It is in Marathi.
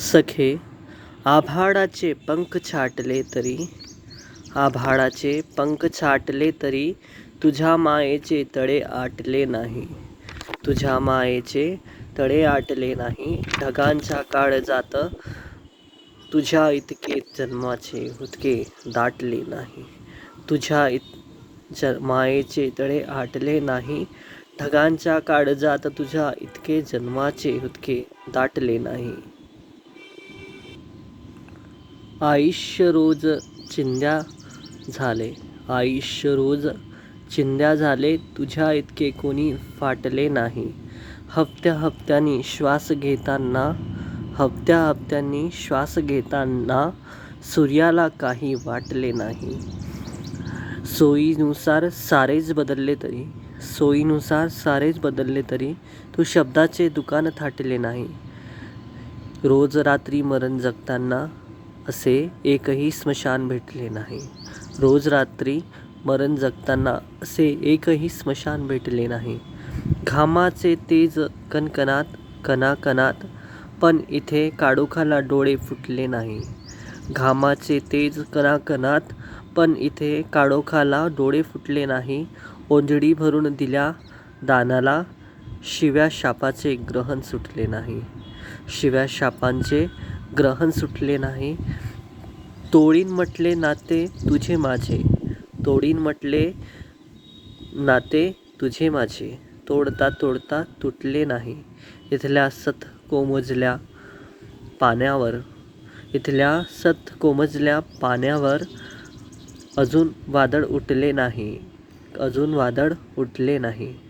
सखे आभाळाचे पंख छाटले तरी आभाळाचे पंख छाटले तरी तुझ्या मायेचे तळे आटले नाही. तुझ्या मायेचे तळे आटले नाही. ढगांच्या काळ जात तुझ्या इतके जन्माचे हुतके दाटले नाही. तुझ्या इत ज मायेचे तळे आटले नाही. ढगांच्या काळजात तुझ्या इतके जन्माचे हुतके दाटले नाही. आयुष्य रोज चिंध्या झाले. आयुष्य रोज चिंध्या झाले तुझ्या इतके कोणी फाटले नाही. हप्त्या हप्त्यांनी श्वास घेताना हप्त्या हप्त्यांनी श्वास घेताना सूर्याला काही वाटले नाही. सोयीनुसार सारेच बदलले तरी सोयीनुसार सारेच बदलले तरी तू शब्दाचे दुकान थाटले नाही. रोज रात्री मरण जगताना असे एकही स्मशान भेटले नाही. रोज रात्री मरण जगताना असे एकही स्मशान भेटले नाही. घामाचे तेज कणकणात कणाकणात पण इथे काडोखाला डोळे फुटले नाही. घामाचे तेज कणाकणात पण इथे काडोखाला डोळे फुटले नाही. ओंजडी भरून दिल्या दानाला शिव्या शापाचे ग्रहण सुटले नाही. शिव्या शापांचे ग्रहण सुटले नाही. तोडीन म्हटले नाते तुझे माझे. तोडीन म्हटले नाते तुझे माझे. तोडता तोडता तुटले नाही. इथल्या सत कोमजल्या पाण्यावर इथल्या सत कोमजल्या पाण्यावर अजून वादळ उठले नाही. अजून वादळ उठले नाही.